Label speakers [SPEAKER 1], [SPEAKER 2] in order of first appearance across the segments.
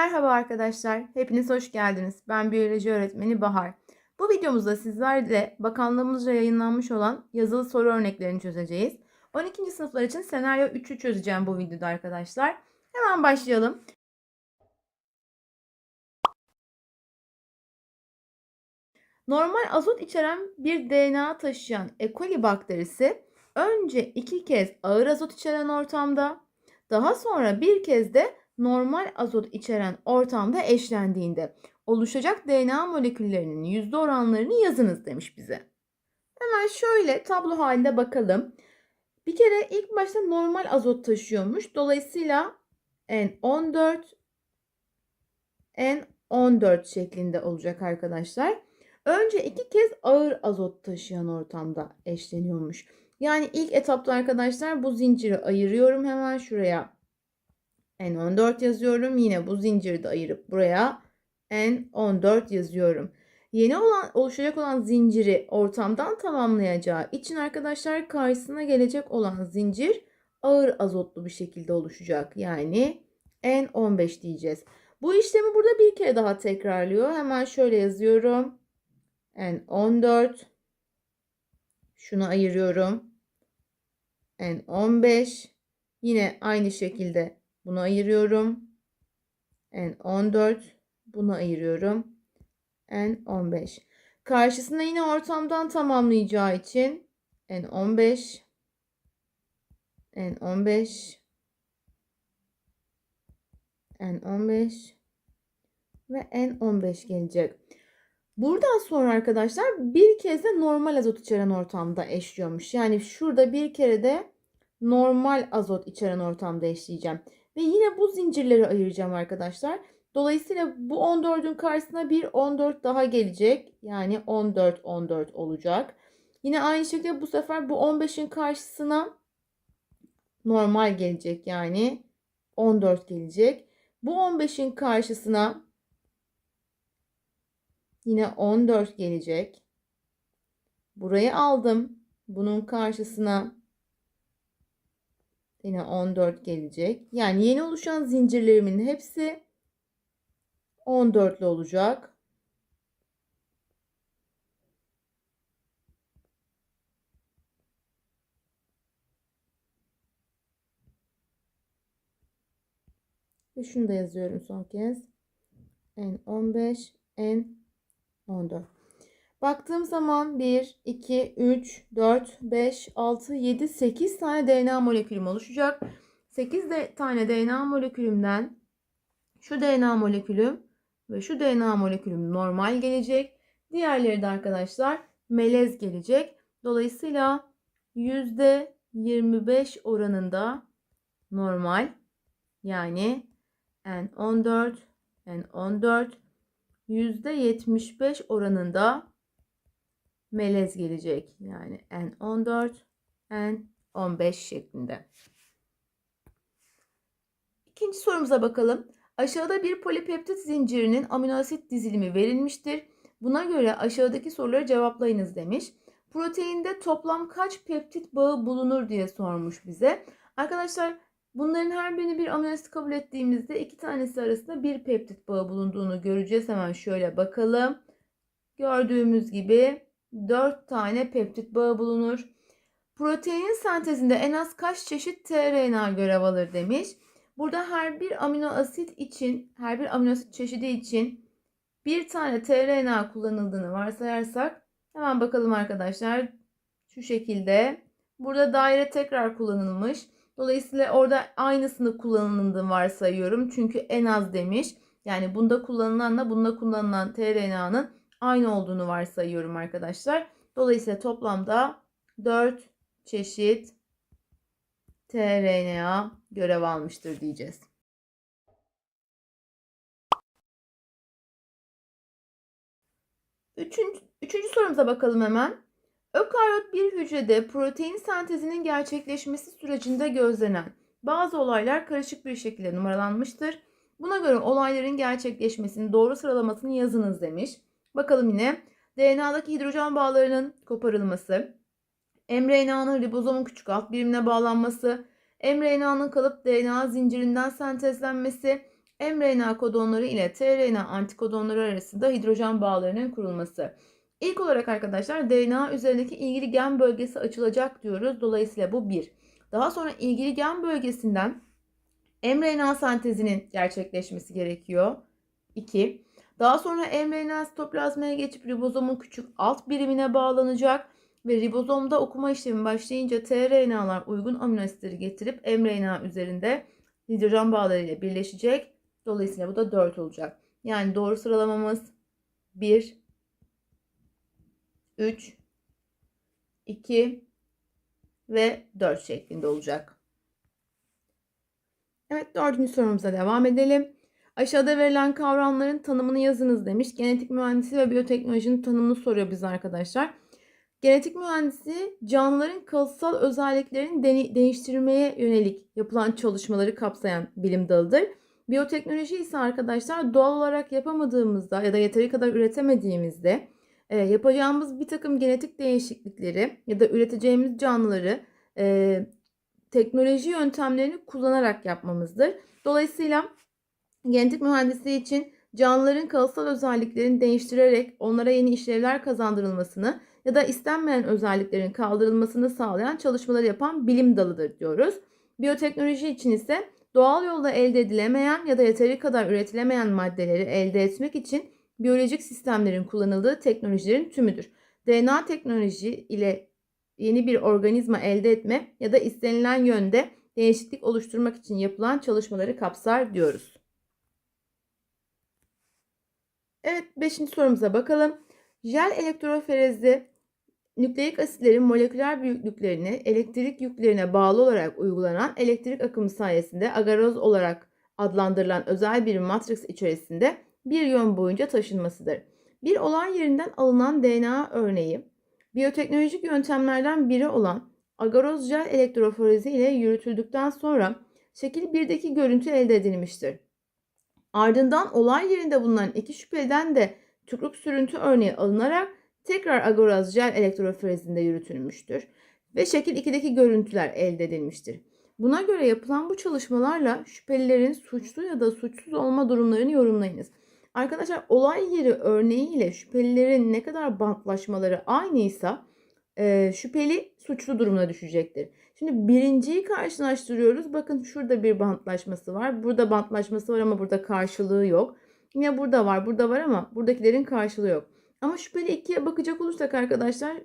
[SPEAKER 1] Merhaba arkadaşlar, hepiniz hoş geldiniz. Ben biyoloji öğretmeni Bahar. Bu videomuzda sizlerle bakanlığımızca yayınlanmış olan yazılı soru örneklerini çözeceğiz. 12. sınıflar için senaryo 3'ü çözeceğim bu videoda arkadaşlar. Hemen başlayalım. Normal azot içeren bir DNA taşıyan E. coli bakterisi önce iki kez ağır azot içeren ortamda, daha sonra bir kez de normal azot içeren ortamda eşlendiğinde oluşacak DNA moleküllerinin yüzde oranlarını yazınız demiş bize. Hemen şöyle tablo halinde bakalım. Bir kere ilk başta normal azot taşıyormuş. Dolayısıyla N14 N14 şeklinde olacak arkadaşlar. Önce iki kez ağır azot taşıyan ortamda eşleniyormuş. Yani ilk etapta arkadaşlar bu zinciri ayırıyorum hemen şuraya. N14 yazıyorum. Yine bu zinciri de ayırıp buraya N14 yazıyorum. Yeni olan oluşacak olan zinciri ortamdan tamamlayacağı için arkadaşlar karşısına gelecek olan zincir ağır azotlu bir şekilde oluşacak. Yani N15 diyeceğiz. Bu işlemi burada bir kere daha tekrarlıyor. Hemen şöyle yazıyorum. N14 şunu ayırıyorum. N15 yine aynı şekilde bunu ayırıyorum. N14 bunu ayırıyorum. N15 karşısına yine ortamdan tamamlayacağı için N15 N15 N15 ve N15 gelecek. Buradan sonra arkadaşlar bir kez de normal azot içeren ortamda eşliyormuş. Yani şurada bir kere de normal azot içeren ortamda eşleyeceğim. Ve yine bu zincirleri ayıracağım arkadaşlar. Dolayısıyla bu 14'ün karşısına bir 14 daha gelecek. Yani 14 14 olacak. Yine aynı şekilde bu sefer bu 15'in karşısına normal gelecek. Yani 14 gelecek. Bu 15'in karşısına Yine 14 gelecek. Burayı aldım. Bunun karşısına yine 14 gelecek. Yani yeni oluşan zincirlerimin hepsi 14'lü olacak. Ve şunu da yazıyorum son kez. N15, N 14. Baktığım zaman 1, 2, 3, 4, 5, 6, 7, 8 tane DNA molekülüm oluşacak. 8 de tane DNA molekülümden şu DNA molekülüm ve şu DNA molekülüm normal gelecek. Diğerleri de arkadaşlar melez gelecek. Dolayısıyla %25 oranında normal yani N14, N14 %75 oranında melez gelecek. Yani N14, N15 şeklinde. İkinci sorumuza bakalım. Aşağıda bir polipeptit zincirinin amino asit dizilimi verilmiştir. Buna göre aşağıdaki soruları cevaplayınız demiş. Proteinde toplam kaç peptit bağı bulunur diye sormuş bize. Arkadaşlar Bunların her birini bir amino asit kabul ettiğimizde iki tanesi arasında bir peptit bağı bulunduğunu göreceğiz. Hemen şöyle bakalım. Gördüğümüz gibi 4 tane peptit bağı bulunur. Proteinin sentezinde en az kaç çeşit tRNA görev alır demiş. Burada her bir amino asit için, her bir amino asit çeşidi için bir tane tRNA kullanıldığını varsayarsak hemen bakalım arkadaşlar. Şu şekilde. Burada daire tekrar kullanılmış. Dolayısıyla orada aynısını kullanıldığını varsayıyorum. Çünkü en az demiş. Yani bunda kullanılanla bunda kullanılan tRNA'nın aynı olduğunu varsayıyorum arkadaşlar. Dolayısıyla toplamda 4 çeşit tRNA görev almıştır diyeceğiz. Üçüncü, üçüncü sorumuza bakalım hemen. Ökaryot bir hücrede protein sentezinin gerçekleşmesi sürecinde gözlenen bazı olaylar karışık bir şekilde numaralanmıştır. Buna göre olayların gerçekleşmesinin doğru sıralamasını yazınız demiş. Bakalım yine DNA'daki hidrojen bağlarının koparılması, mRNA'nın ribozomun küçük alt birimine bağlanması, mRNA'nın kalıp DNA zincirinden sentezlenmesi, mRNA kodonları ile tRNA antikodonları arasında hidrojen bağlarının kurulması. İlk olarak arkadaşlar DNA üzerindeki ilgili gen bölgesi açılacak diyoruz. Dolayısıyla bu bir. Daha sonra ilgili gen bölgesinden mRNA sentezinin gerçekleşmesi gerekiyor. 2. Daha sonra mRNA sitoplazmaya geçip ribozomun küçük alt birimine bağlanacak ve ribozomda okuma işlemi başlayınca tRNA'lar uygun amino asitleri getirip mRNA üzerinde hidrojen bağları ile birleşecek. Dolayısıyla bu da 4 olacak. Yani doğru sıralamamız 1 3 2 ve 4 şeklinde olacak. Evet dördüncü sorumuza devam edelim. Aşağıda verilen kavramların tanımını yazınız demiş. Genetik mühendisi ve biyoteknolojinin tanımını soruyor bize arkadaşlar. Genetik mühendisi canlıların kalıtsal özelliklerini de- değiştirmeye yönelik yapılan çalışmaları kapsayan bilim dalıdır. Biyoteknoloji ise arkadaşlar doğal olarak yapamadığımızda ya da yeteri kadar üretemediğimizde e, yapacağımız bir takım genetik değişiklikleri ya da üreteceğimiz canlıları e, teknoloji yöntemlerini kullanarak yapmamızdır. Dolayısıyla genetik mühendisliği için canlıların kalıtsal özelliklerini değiştirerek onlara yeni işlevler kazandırılmasını ya da istenmeyen özelliklerin kaldırılmasını sağlayan çalışmaları yapan bilim dalıdır diyoruz. Biyoteknoloji için ise doğal yolla elde edilemeyen ya da yeteri kadar üretilemeyen maddeleri elde etmek için biyolojik sistemlerin kullanıldığı teknolojilerin tümüdür. DNA teknoloji ile yeni bir organizma elde etme ya da istenilen yönde değişiklik oluşturmak için yapılan çalışmaları kapsar diyoruz. Evet 5. sorumuza bakalım. Jel elektroforezi nükleik asitlerin moleküler büyüklüklerini elektrik yüklerine bağlı olarak uygulanan elektrik akımı sayesinde agaroz olarak adlandırılan özel bir matrix içerisinde bir yön boyunca taşınmasıdır. Bir olay yerinden alınan DNA örneği biyoteknolojik yöntemlerden biri olan agaroz jel elektroforezi ile yürütüldükten sonra şekil 1'deki görüntü elde edilmiştir. Ardından olay yerinde bulunan iki şüpheliden de tükürük sürüntü örneği alınarak tekrar agaroz jel elektroforezinde yürütülmüştür ve şekil 2'deki görüntüler elde edilmiştir. Buna göre yapılan bu çalışmalarla şüphelilerin suçlu ya da suçsuz olma durumlarını yorumlayınız. Arkadaşlar olay yeri örneğiyle şüphelilerin ne kadar bantlaşmaları aynıysa e, şüpheli suçlu durumuna düşecektir. Şimdi birinciyi karşılaştırıyoruz. Bakın şurada bir bantlaşması var. Burada bantlaşması var ama burada karşılığı yok. Yine burada var, burada var ama buradakilerin karşılığı yok. Ama şüpheli ikiye bakacak olursak arkadaşlar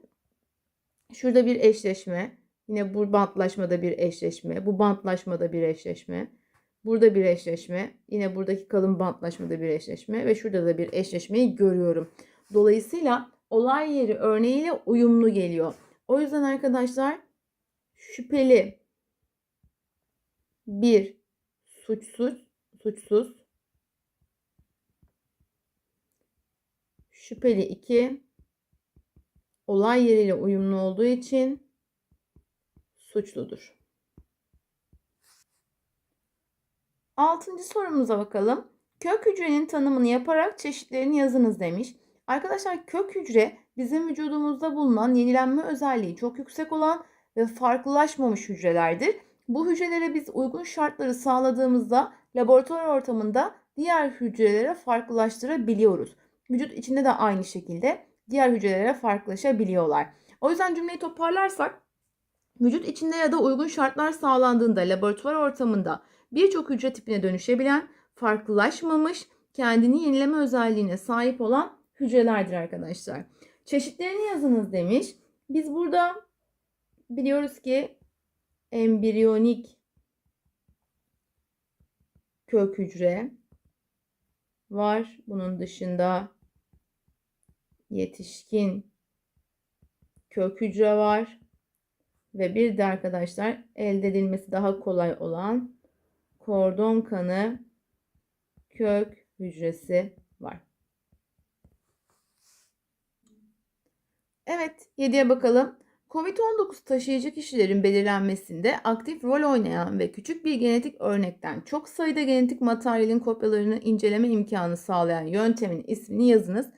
[SPEAKER 1] şurada bir eşleşme. Yine bu bantlaşmada bir eşleşme. Bu bantlaşmada bir eşleşme. Burada bir eşleşme. Yine buradaki kalın bantlaşmada bir eşleşme. Ve şurada da bir eşleşmeyi görüyorum. Dolayısıyla olay yeri örneğiyle uyumlu geliyor. O yüzden arkadaşlar şüpheli bir suçsuz suçsuz şüpheli 2 olay yeriyle uyumlu olduğu için suçludur. Altıncı sorumuza bakalım. Kök hücrenin tanımını yaparak çeşitlerini yazınız demiş. Arkadaşlar kök hücre bizim vücudumuzda bulunan yenilenme özelliği çok yüksek olan ve farklılaşmamış hücrelerdir. Bu hücrelere biz uygun şartları sağladığımızda laboratuvar ortamında diğer hücrelere farklılaştırabiliyoruz. Vücut içinde de aynı şekilde diğer hücrelere farklılaşabiliyorlar. O yüzden cümleyi toparlarsak vücut içinde ya da uygun şartlar sağlandığında laboratuvar ortamında birçok hücre tipine dönüşebilen, farklılaşmamış, kendini yenileme özelliğine sahip olan hücrelerdir arkadaşlar. Çeşitlerini yazınız demiş. Biz burada biliyoruz ki embriyonik kök hücre var. Bunun dışında yetişkin kök hücre var. Ve bir de arkadaşlar elde edilmesi daha kolay olan kordon kanı kök hücresi var. Evet, 7'ye bakalım. Covid-19 taşıyıcı kişilerin belirlenmesinde aktif rol oynayan ve küçük bir genetik örnekten çok sayıda genetik materyalin kopyalarını inceleme imkanı sağlayan yöntemin ismini yazınız.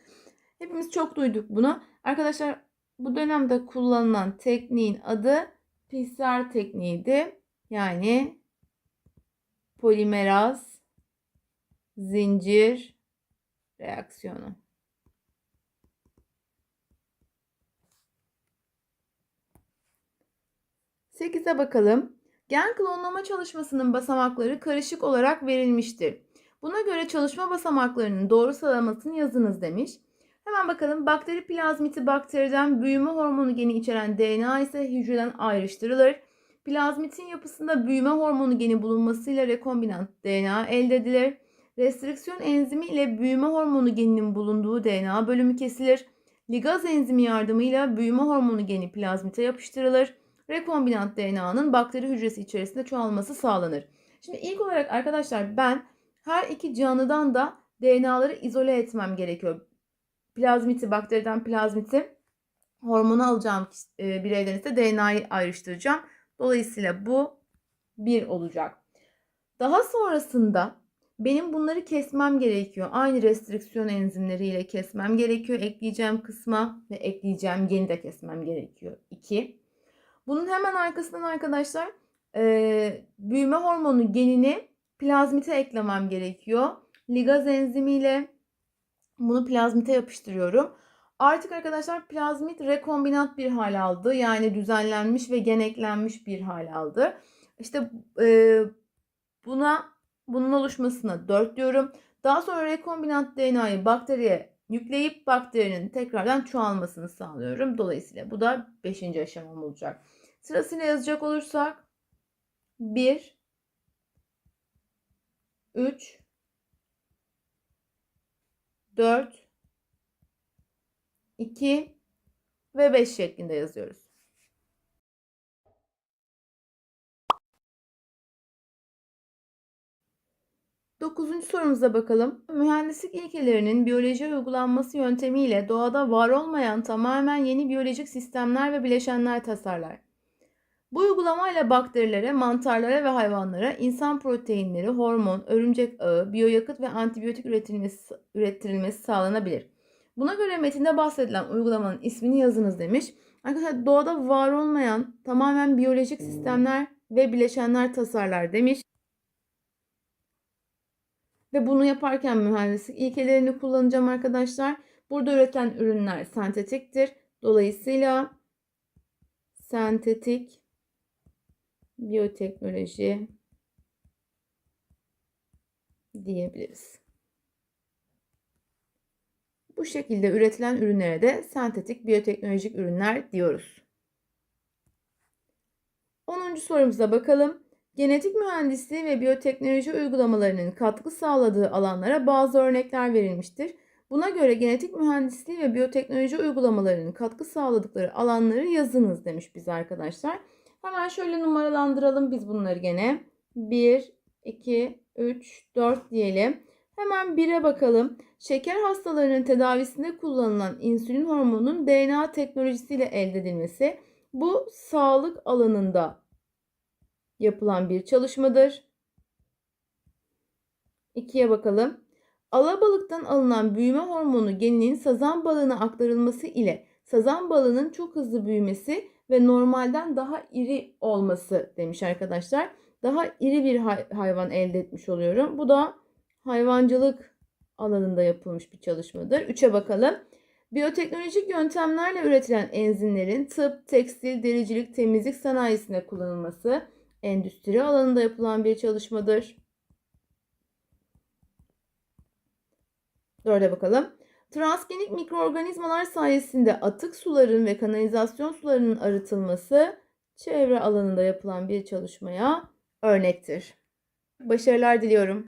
[SPEAKER 1] Hepimiz çok duyduk bunu. Arkadaşlar bu dönemde kullanılan tekniğin adı PCR tekniğiydi. Yani polimeraz zincir reaksiyonu. Sekize bakalım. Gen klonlama çalışmasının basamakları karışık olarak verilmiştir. Buna göre çalışma basamaklarının doğru sıralamasını yazınız demiş. Hemen bakalım bakteri plazmiti bakteriden büyüme hormonu geni içeren DNA ise hücreden ayrıştırılır. Plazmitin yapısında büyüme hormonu geni bulunmasıyla rekombinant DNA elde edilir. Restriksiyon enzimi ile büyüme hormonu geninin bulunduğu DNA bölümü kesilir. Ligaz enzimi yardımıyla büyüme hormonu geni plazmite yapıştırılır. Rekombinant DNA'nın bakteri hücresi içerisinde çoğalması sağlanır. Şimdi ilk olarak arkadaşlar ben her iki canlıdan da DNA'ları izole etmem gerekiyor. Plazmiti, bakteriden plazmiti hormonu alacağım e, bireyden ise DNA'yı ayrıştıracağım. Dolayısıyla bu bir olacak. Daha sonrasında benim bunları kesmem gerekiyor. Aynı restriksiyon enzimleriyle kesmem gerekiyor. Ekleyeceğim kısma ve ekleyeceğim geni de kesmem gerekiyor. 2. Bunun hemen arkasından arkadaşlar e, büyüme hormonu genini plazmite eklemem gerekiyor. Ligaz enzimiyle bunu plazmite yapıştırıyorum. Artık arkadaşlar plazmit rekombinant bir hal aldı. Yani düzenlenmiş ve gen eklenmiş bir hal aldı. İşte e, buna bunun oluşmasına 4 diyorum. Daha sonra rekombinant DNA'yı bakteriye yükleyip bakterinin tekrardan çoğalmasını sağlıyorum. Dolayısıyla bu da 5. aşamam olacak. Sırasıyla yazacak olursak 1 3 4 2 ve 5 şeklinde yazıyoruz. Dokuzuncu sorumuza bakalım. Mühendislik ilkelerinin biyoloji uygulanması yöntemiyle doğada var olmayan tamamen yeni biyolojik sistemler ve bileşenler tasarlar. Bu uygulamayla bakterilere, mantarlara ve hayvanlara insan proteinleri, hormon, örümcek ağı, biyoyakıt ve antibiyotik üretilmesi, ürettirilmesi sağlanabilir. Buna göre metinde bahsedilen uygulamanın ismini yazınız demiş. Arkadaşlar doğada var olmayan tamamen biyolojik sistemler ve bileşenler tasarlar demiş. Ve bunu yaparken mühendislik ilkelerini kullanacağım arkadaşlar. Burada üretilen ürünler sentetiktir. Dolayısıyla sentetik biyoteknoloji diyebiliriz. Bu şekilde üretilen ürünlere de sentetik biyoteknolojik ürünler diyoruz. 10. sorumuza bakalım. Genetik mühendisliği ve biyoteknoloji uygulamalarının katkı sağladığı alanlara bazı örnekler verilmiştir. Buna göre genetik mühendisliği ve biyoteknoloji uygulamalarının katkı sağladıkları alanları yazınız demiş bize arkadaşlar. Hemen şöyle numaralandıralım biz bunları gene. 1, 2, 3, 4 diyelim. Hemen 1'e bakalım. Şeker hastalarının tedavisinde kullanılan insülin hormonunun DNA teknolojisiyle elde edilmesi. Bu sağlık alanında yapılan bir çalışmadır. 2'ye bakalım. Alabalıktan alınan büyüme hormonu geninin sazan balığına aktarılması ile sazan balığının çok hızlı büyümesi ve normalden daha iri olması demiş arkadaşlar. Daha iri bir hayvan elde etmiş oluyorum. Bu da hayvancılık alanında yapılmış bir çalışmadır. 3'e bakalım. Biyoteknolojik yöntemlerle üretilen enzimlerin tıp, tekstil, dericilik, temizlik sanayisinde kullanılması endüstri alanında yapılan bir çalışmadır. Dörde bakalım. Transgenik mikroorganizmalar sayesinde atık suların ve kanalizasyon sularının arıtılması çevre alanında yapılan bir çalışmaya örnektir. Başarılar diliyorum.